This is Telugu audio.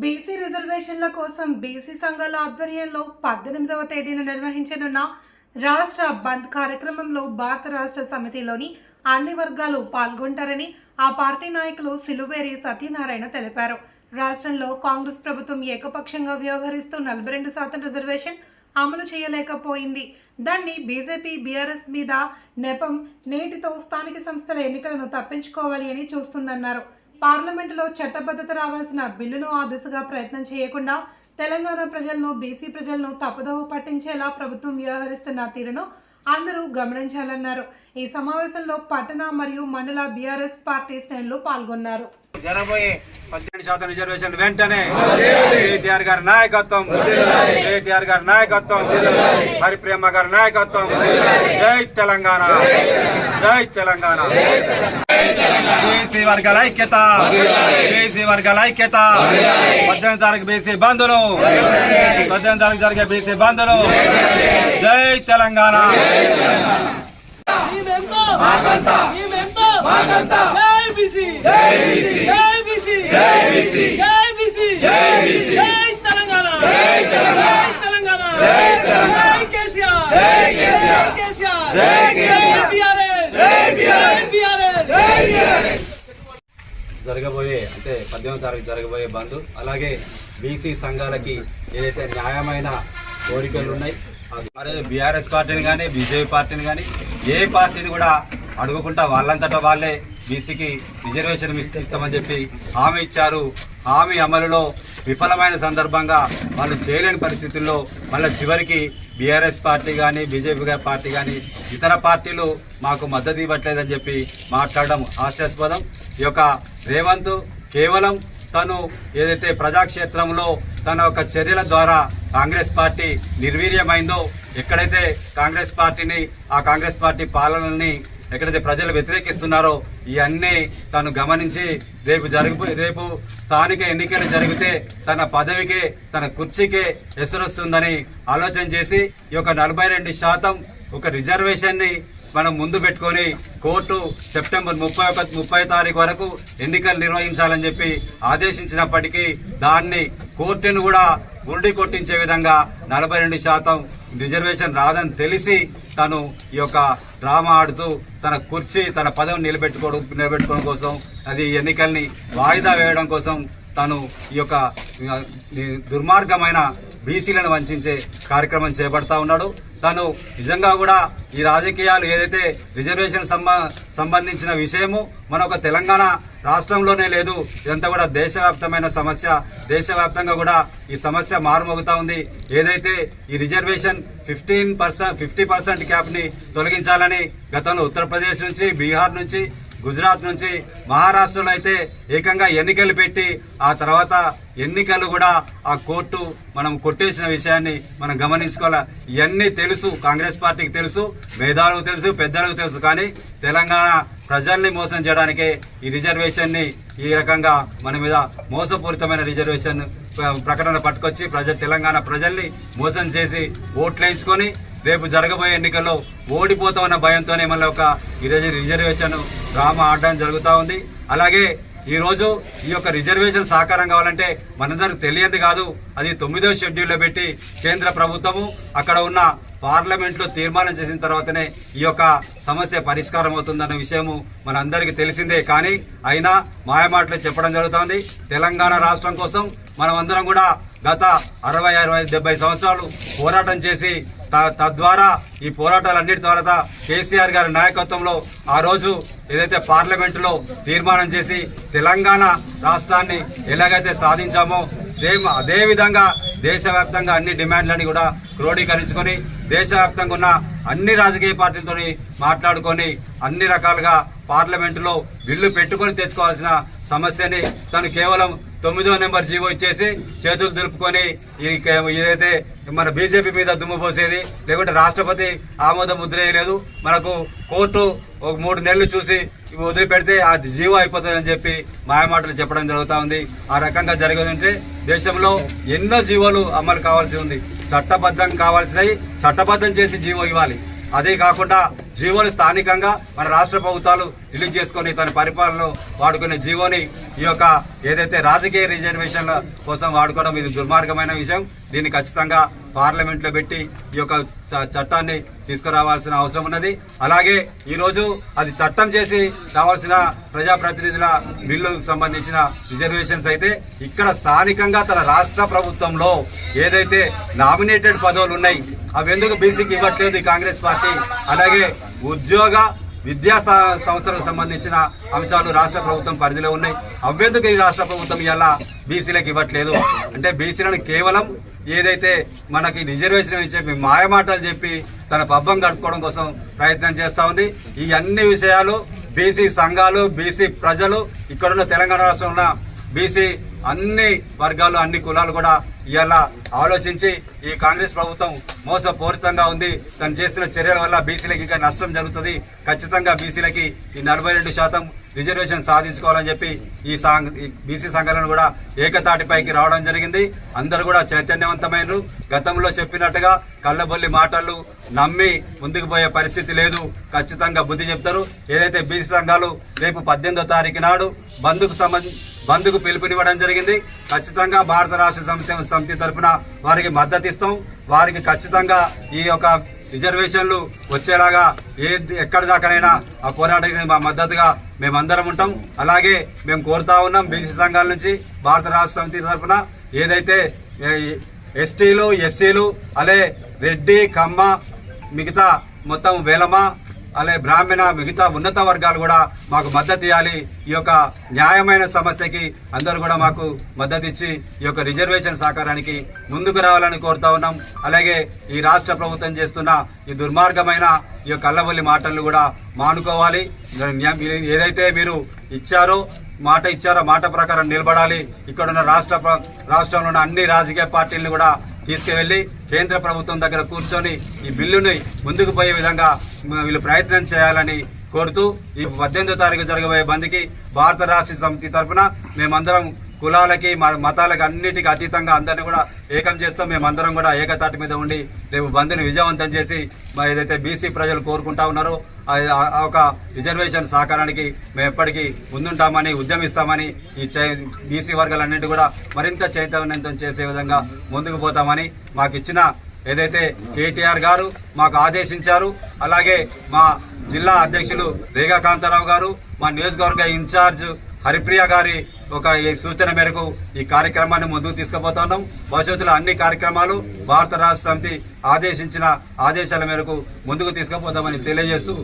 బీసీ రిజర్వేషన్ల కోసం బీసీ సంఘాల ఆధ్వర్యంలో పద్దెనిమిదవ తేదీన నిర్వహించనున్న రాష్ట్ర బంద్ కార్యక్రమంలో భారత రాష్ట్ర సమితిలోని అన్ని వర్గాలు పాల్గొంటారని ఆ పార్టీ నాయకులు సిలువేరి సత్యనారాయణ తెలిపారు. రాష్ట్రంలో కాంగ్రెస్ ప్రభుత్వం ఏకపక్షంగా వ్యవహరిస్తూ నలభై రెండు శాతం రిజర్వేషన్ అమలు చేయలేకపోయింది. దాన్ని బీజేపీ బీఆర్ఎస్ మీద నెపం నేటితో స్థానిక సంస్థల ఎన్నికలను తప్పించుకోవాలి అని చూస్తుందన్నారు. పార్లమెంటులో చట్టబద్ధత రావాల్సిన బిల్లును ఆ దిశగా ప్రయత్నం చేయకుండా తెలంగాణ ప్రజలను బీసీ ప్రజలను తప్పుదోవ పట్టించేలా ప్రభుత్వం వ్యవహరిస్తున్న తీరును అందరూ గమనించాలన్నారు. ఈ సమావేశంలో పట్టణ మరియు మండల బీఆర్ఎస్ పార్టీ శ్రేణులు పాల్గొన్నారు. జరబోయే పద్దెనిమిది శాతం రిజర్వేషన్ వెంటనే కేటీఆర్ గారి నాయకత్వం కేటీఆర్ గారి నాయకత్వం హరిప్రేమ గారి నాయకత్వం. జై తెలంగాణ జై తెలంగాణ. బీసీ వర్గాల ఐక్యత. బీసీ వర్గాల ఐక్యత. పద్దెనిమిది తారీఖు బీసీ బంధులు పద్దెనిమిది తారీఖు జరిగే బీసీ బంధులు జై తెలంగాణ. జై బీసీ. జై బీసీ. జై బీసీ జై బీసీ జై తెలంగాణ జై తెలంగాణ జై తెలంగాణ జై తెలంగాణ జై కేసీఆర్ జై కేసీఆర్ జై కేసీఆర్ జై కేసీఆర్ బీఆర్ఎస్ జై బీఆర్ఎస్ బీఆర్ఎస్ జై బీఆర్ఎస్ ఏదైతే అంటే పద్దెనిమిది తారీఖు జరగబోయే బంద్. అలాగే బీసీ సంఘాలకి ఏదైతే న్యాయమైన కోరికలు ఉన్నాయి అదే బీఆర్ఎస్ పార్టీని కానీ బీజేపీ పార్టీని కానీ ఏ పార్టీని కూడా అడుగుకుంటా వాళ్ళంతటా వాళ్ళే బీసీకి రిజర్వేషన్ ఇస్తామని చెప్పి హామీ ఇచ్చారు. హామీ అమలులో విఫలమైన సందర్భంగా వాళ్ళు చేయలేని పరిస్థితుల్లో మళ్ళీ చివరికి బీఆర్ఎస్ పార్టీ కానీ బీజేపీ పార్టీ కానీ ఇతర పార్టీలు మాకు మద్దతు ఇవ్వట్లేదని చెప్పి మాట్లాడడం హాస్యాస్పదం. ఈ యొక్క రేవంత్ కేవలం తను ఏదైతే ప్రజాక్షేత్రంలో తన యొక్క చర్యల ద్వారా కాంగ్రెస్ పార్టీ నిర్వీర్యమైందో ఎక్కడైతే కాంగ్రెస్ పార్టీని ఆ కాంగ్రెస్ పార్టీ పాలనని ఎక్కడైతే ప్రజలు వ్యతిరేకిస్తున్నారో ఇవన్నీ తను గమనించి రేపు జరుగు రేపు స్థానిక ఎన్నికలు జరిగితే తన పదవికి తన కుర్చీకే ఎసురొస్తుందని ఆలోచన చేసి ఈ యొక్క నలభై రెండు శాతం ఒక రిజర్వేషన్ని మనం ముందు పెట్టుకొని కోర్టు సెప్టెంబర్ ముప్పై ఒక ముప్పై తారీఖు వరకు ఎన్నికలు నిర్వహించాలని చెప్పి ఆదేశించినప్పటికీ దాన్ని కోర్టును కూడా గురుడి కొట్టించే విధంగా నలభై రెండు శాతం రిజర్వేషన్ రాదని తెలిసి తను ఈ యొక్క డ్రామా ఆడుతూ తన కుర్చీ తన పదవిని నిలబెట్టుకోవడం నిలబెట్టుకోవడం కోసం అది ఎన్నికల్ని వాయిదా వేయడం కోసం తను ఈ యొక్క దుర్మార్గమైన బీసీలను వంచే కార్యక్రమం చేపడతా ఉన్నాడు. తను నిజంగా కూడా ఈ రాజకీయాలు ఏదైతే రిజర్వేషన్ సంబంధించిన విషయము మన ఒక తెలంగాణ రాష్ట్రంలోనే లేదు ఇదంతా కూడా దేశవ్యాప్తమైన సమస్య. దేశవ్యాప్తంగా కూడా ఈ సమస్య మారుమోగుతూ ఉంది. ఏదైతే ఈ reservation fifteen percent fifty percent క్యాప్ని తొలగించాలని గతంలో ఉత్తరప్రదేశ్ నుంచి బీహార్ నుంచి గుజరాత్ నుంచి మహారాష్ట్రలో అయితే ఏకంగా ఎన్నికలు పెట్టి ఆ తర్వాత ఎన్నికలు కూడా ఆ కోర్టు మనం కొట్టేసిన విషయాన్ని మనం గమనించుకోవాలి. ఇవన్నీ తెలుసు కాంగ్రెస్ పార్టీకి తెలుసు మేధావులకు తెలుసు పెద్దలకు తెలుసు. కానీ తెలంగాణ ప్రజల్ని మోసం చేయడానికే ఈ రిజర్వేషన్ని ఈ రకంగా మన మీద మోసపూరితమైన రిజర్వేషన్ ప్రకటన పట్టుకొచ్చి ప్రజ తెలంగాణ ప్రజల్ని మోసం చేసి ఓట్లు వేయించుకొని రేపు జరగబోయే ఎన్నికల్లో ఓడిపోతామన్న భయంతోనే మళ్ళీ ఒక ఈ రోజు రిజర్వేషన్ డ్రామా ఆడడం జరుగుతూ ఉంది. అలాగే ఈరోజు ఈ యొక్క రిజర్వేషన్ సాకారం కావాలంటే మనందరికి తెలియదు కాదు. అది తొమ్మిదో షెడ్యూల్లో పెట్టి కేంద్ర ప్రభుత్వము అక్కడ ఉన్న పార్లమెంట్లో తీర్మానం చేసిన తర్వాతనే ఈ యొక్క సమస్య పరిష్కారం అవుతుందన్న విషయము మనందరికీ తెలిసిందే. కానీ అయినా మాయమాటలు చెప్పడం జరుగుతోంది. తెలంగాణ రాష్ట్రం కోసం మనం అందరం కూడా గత అరవై అరవై డెబ్బై సంవత్సరాలు పోరాటం చేసి తద్వారా ఈ పోరాటాలన్నిటి ద్వారా కేసీఆర్ గారి నాయకత్వంలో ఆ రోజు ఏదైతే పార్లమెంటులో తీర్మానం చేసి తెలంగాణ రాష్ట్రాన్ని ఎలాగైతే సాధించామో సేమ్ అదే విధంగా దేశవ్యాప్తంగా అన్ని డిమాండ్లని కూడా క్రోడీకరించుకొని దేశవ్యాప్తంగా ఉన్న అన్ని రాజకీయ పార్టీలతోని మాట్లాడుకొని అన్ని రకాలుగా పార్లమెంటులో బిల్లు పెట్టుకొని తెచ్చుకోవాల్సిన సమస్యని తను కేవలం తొమ్మిదో నెంబర్ జీవో ఇచ్చేసి చేతులు దులుపుకొని ఈ ఏదైతే మన బీజేపీ మీద దుమ్ము పోసేది లేకుంటే రాష్ట్రపతి ఆమోద ముద్ర వేయలేదు మనకు కోర్టు ఒక మూడు నెలలు చూసి వదిలిపెడితే ఆ జీవో అయిపోతుందని చెప్పి మాయమాటలు చెప్పడం జరుగుతూ ఉంది. ఆ రకంగా జరిగిందంటే దేశంలో ఎన్నో జీవోలు అమలు కావాల్సి ఉంది. చట్టబద్ధం కావాల్సినవి చట్టబద్ధం చేసి జీవో ఇవ్వాలి. అదే కాకుండా జీవోని స్థానికంగా మన రాష్ట్ర ప్రభుత్వాలు రిలీజ్ చేసుకొని తన పరిపాలనలో వాడుకునే జీవోని ఈ యొక్క ఏదైతే రాజకీయ రిజర్వేషన్ల కోసం వాడుకోవడం ఇది దుర్మార్గమైన విషయం. దీన్ని ఖచ్చితంగా పార్లమెంట్లో పెట్టి ఈ యొక్క చ- చట్టాన్ని తీసుకురావాల్సిన అవసరం ఉన్నది. అలాగే ఈరోజు అది చట్టం చేసి రావాల్సిన ప్రజాప్రతినిధుల బిల్లుకు సంబంధించిన రిజర్వేషన్స్ అయితే ఇక్కడ స్థానికంగా తన రాష్ట్ర ప్రభుత్వంలో ఏదైతే నామినేటెడ్ పదవులు ఉన్నాయి అవి ఎందుకు బీసీకి ఇవ్వట్లేదు ఈ కాంగ్రెస్ పార్టీ? అలాగే ఉద్యోగ విద్యా సంస్థలకు సంబంధించిన అంశాలు రాష్ట్ర ప్రభుత్వం పరిధిలో ఉన్నాయి. అవ్వెందుకు ఈ రాష్ట్ర ప్రభుత్వం ఇలా బీసీలకు ఇవ్వట్లేదు? అంటే బీసీలను కేవలం ఏదైతే మనకి రిజర్వేషన్ అని చెప్పి మాయమాటలు చెప్పి తన పబ్బం గడుపుకోవడం కోసం ప్రయత్నం చేస్తూ ఉంది. ఈ అన్ని విషయాలు బీసీ సంఘాలు బీసీ ప్రజలు ఇక్కడున్న తెలంగాణ రాష్ట్రంలో ఉన్న బీసీ అన్ని వర్గాలు అన్ని కులాలు కూడా ఇవాళ ఆలోచించి ఈ కాంగ్రెస్ ప్రభుత్వం మోసపూరితంగా ఉంది. తను చేస్తున్న చర్యల వల్ల బీసీలకి ఇంకా నష్టం జరుగుతుంది. ఖచ్చితంగా బీసీలకి ఈ నలభై రెండు శాతం రిజర్వేషన్ సాధించుకోవాలని చెప్పి ఈ సాంగ్ ఈ బీసీ సంఘాలను కూడా ఏకతాటిపైకి రావడం జరిగింది. అందరూ కూడా చైతన్యవంతమైన గతంలో చెప్పినట్టుగా కళ్ళబొల్లి మాటలు నమ్మి ముందుకు పోయే పరిస్థితి లేదు. ఖచ్చితంగా బుద్ధి చెప్తారు. ఏదైతే బీసీ సంఘాలు రేపు పద్దెనిమిదో తారీఖు నాడు బంద్కు సంబంధించి బంధుకు పిలుపునివ్వడం జరిగింది. ఖచ్చితంగా భారత రాష్ట్ర సమితి సమితి తరఫున వారికి మద్దతు ఇస్తాం. వారికి ఖచ్చితంగా ఈ యొక్క రిజర్వేషన్లు వచ్చేలాగా ఏ ఎక్కడి దాకానైనా ఆ పోరాటానికి మా మద్దతుగా మేమందరం ఉంటాం. అలాగే మేము కోరుతా ఉన్నాం బీసీ సంఘాల నుంచి భారత రాష్ట్ర సమితి తరఫున ఏదైతే ఎస్టీలు ఎస్సీలు అలే రెడ్డి కమ్మ మిగతా మొత్తం వేలమ అలాగే బ్రాహ్మణ మిగతా ఉన్నత వర్గాలు కూడా మాకు మద్దతు ఇవ్వాలి. ఈ యొక్క న్యాయమైన సమస్యకి అందరూ కూడా మాకు మద్దతు ఇచ్చి ఈ యొక్క రిజర్వేషన్ సహకారానికి ముందుకు రావాలని కోరుతా ఉన్నాం. అలాగే ఈ రాష్ట్ర ప్రభుత్వం చేస్తున్న ఈ దుర్మార్గమైన ఈ యొక్క కళ్ళబొల్లి మాటలను కూడా మానుకోవాలి. మీరు ఏదైతే మీరు ఇచ్చారో మాట ఇచ్చారో మాట ప్రకారం నిలబడాలి. ఇక్కడ ఉన్న రాష్ట్ర రాష్ట్రంలో ఉన్న అన్ని రాజకీయ పార్టీలను కూడా తీసుకువెళ్ళి కేంద్ర ప్రభుత్వం దగ్గర కూర్చొని ఈ బిల్లుని ముందుకు పోయే విధంగా వీళ్ళు ప్రయత్నం చేయాలని కోరుతూ ఈ పద్దెనిమిదో తారీఖు జరగబోయే బంద్కి భారత రాష్ట్ర సమితి తరఫున మేమందరం కులాలకి మతాలకు మతాలకి అన్నిటికీ అతీతంగా అందరినీ కూడా ఏకం చేస్తాం. మేమందరం కూడా ఏకతాటి మీద ఉండి రేపు బంద్ని విజయవంతం చేసి మా ఏదైతే బీసీ ప్రజలు కోరుకుంటా ఉన్నారో ఒక రిజర్వేషన్ సహకారానికి మేము ఎప్పటికీ ముందుంటామని ఉద్యమిస్తామని ఈ బీసీ వర్గాలన్నింటి కూడా మరింత చైతన్యవంతం చేసే విధంగా ముందుకు పోతామని మాకు ఇచ్చిన ఏదైతే కేటీఆర్ గారు మాకు ఆదేశించారు అలాగే మా జిల్లా అధ్యక్షులు రేగా కాంతారావు గారు మా నియోజకవర్గ ఇన్ఛార్జ్ హరిప్రియ గారి ఒక ఈ సూచన మేరకు ఈ కార్యక్రమాన్ని ముందుకు తీసుకుపోతున్నాం భవిష్యత్తులో అన్ని కార్యక్రమాలు భారత రాష్ట్ర సమితి ఆదేశించిన ఆదేశాల మేరకు ముందుకు తీసుకుపోతామని తెలియజేస్తూ